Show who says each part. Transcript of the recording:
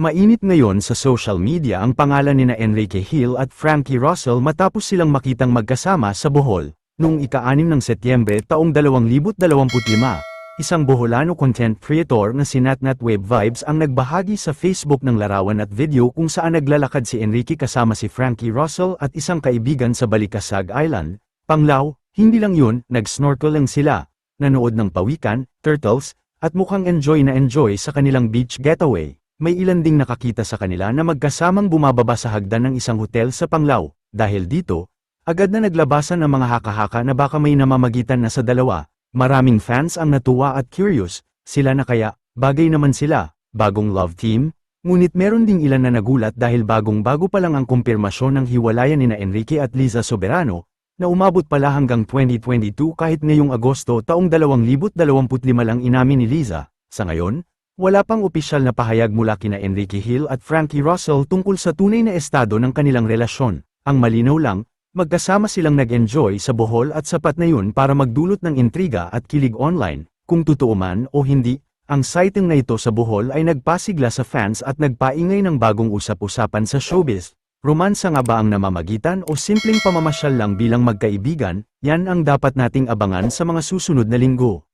Speaker 1: Mainit ngayon sa social media ang pangalan ni na Enrique Hill at Frankie Russell matapos silang makitang magkasama sa Bohol, noong ika-6 ng Setyembre taong 2025. Isang Boholano content creator na si Natnat Web Vibes ang nagbahagi sa Facebook ng larawan at video kung saan naglalakad si Enrique kasama si Frankie Russell at isang kaibigan sa Balikasag Island, Panglao, hindi lang yun, nag-snorkel lang sila, nanood ng pawikan, turtles, at mukhang enjoy na enjoy sa kanilang beach getaway. May ilan ding nakakita sa kanila na magkasamang bumababa sa hagdan ng isang hotel sa Panglao, dahil dito, agad na naglabasan ang mga haka-haka na baka may namamagitan na sa dalawa, maraming fans ang natuwa at curious, sila na kaya, bagay naman sila, bagong love team, ngunit meron ding ilan na nagulat dahil bagong-bago pa lang ang kumpirmasyon ng hiwalayan ni na Enrique at Liza Soberano, na umabot pala hanggang 2022 kahit ngayong Agosto taong 2025 lang inamin ni Liza. Sa ngayon, wala pang opisyal na pahayag mula kina Enrique Hill at Frankie Russell tungkol sa tunay na estado ng kanilang relasyon. Ang malinaw lang, magkasama silang nag-enjoy sa Bohol at sapat na yun para magdulot ng intriga at kilig online. Kung totoo man o hindi, ang sighting na ito sa Bohol ay nagpasigla sa fans at nagpaingay ng bagong usap-usapan sa showbiz. Romansa nga ba ang namamagitan o simpleng pamamasyal lang bilang magkaibigan, yan ang dapat nating abangan sa mga susunod na linggo.